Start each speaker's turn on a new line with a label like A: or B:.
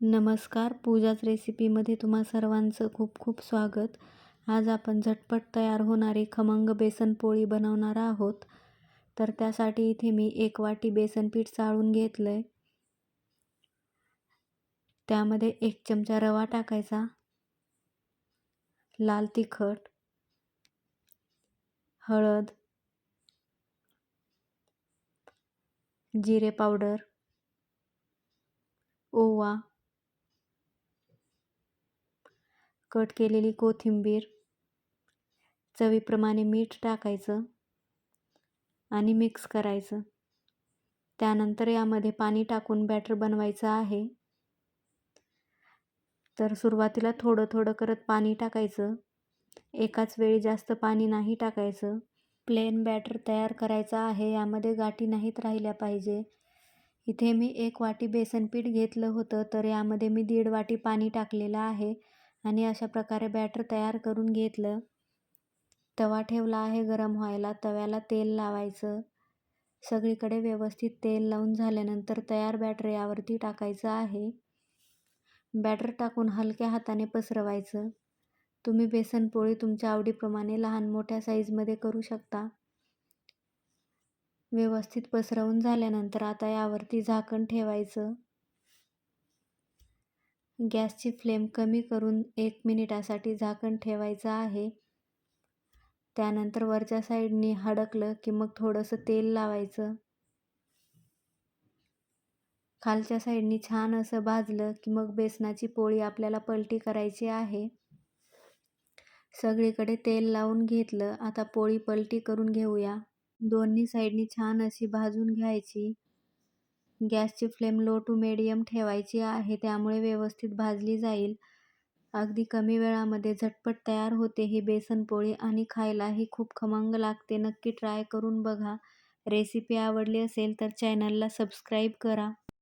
A: नमस्कार पूजाच रेसिपीमध्ये तुम्हा सर्वांचं खूप खूप स्वागत. आज आपण झटपट तयार होणारी खमंग बेसन पोळी बनवणार आहोत. तर त्यासाठी इथे मी एक वाटी बेसन पीठ चाळून घेतलं आहे त्यामध्ये एक चमचा रवा टाकायचा. लाल तिखट हळद जिरे पावडर ओवा कट केलेली कोथिंबीर चवीप्रमाणे मीठ टाकायचं आणि मिक्स करायचं. त्यानंतर यामध्ये पाणी टाकून बॅटर बनवायचं आहे. तर सुरुवातीला थोडं थोडं करत पाणी टाकायचं. एकाच वेळी जास्त पाणी नाही टाकायचं. प्लेन बॅटर तयार करायचा आहे. यामध्ये गाठी नाहीत राहिल्या पाहिजे. इथे मी एक वाटी बेसन पीठ घेतलं होतं तर यामध्ये मी दीड वाटी पाणी टाकलेलं आहे. आणि अशा प्रकारे बॅटर तयार करून घेतलं. तवा ठेवला आहे गरम व्हायला. तव्याला तेल लावायचं. सगळीकडे व्यवस्थित तेल लावून झाल्यानंतर तयार बॅटर यावरती टाकायचं आहे. बॅटर टाकून हलक्या हाताने पसरवायचं. तुम्ही बेसन पोळी तुमच्या आवडीप्रमाणे लहान मोठ्या साईजमध्ये करू शकता. व्यवस्थित पसरवून झाल्यानंतर आता यावरती झाकण ठेवायचं. गॅसची फ्लेम कमी करून एक मिनिटासाठी झाकण ठेवायचं आहे. त्यानंतर वरच्या साईडनी हडकलं की मग थोडंसं तेल लावायचं. खालच्या साईडनी छान असं भाजलं की मग बेसनाची पोळी आपल्याला पलटी करायची आहे. सगळीकडे तेल लावून घेतलं. आता पोळी पलटी करून घेऊया. दोन्ही साईडनी छान अशी भाजून घ्यायची. गॅसची फ्लेम लो टू मिडियम ठेवायची आहे त्यामुळे व्यवस्थित भाजली जाईल. अगदी कमी वेळामध्ये झटपट तयार होते ही बेसन पोळी आणि खायलाही खूप खमंग लागते. नक्की ट्राय करून बघा. रेसिपी आवडली असेल तर चॅनलला सबस्क्राईब करा.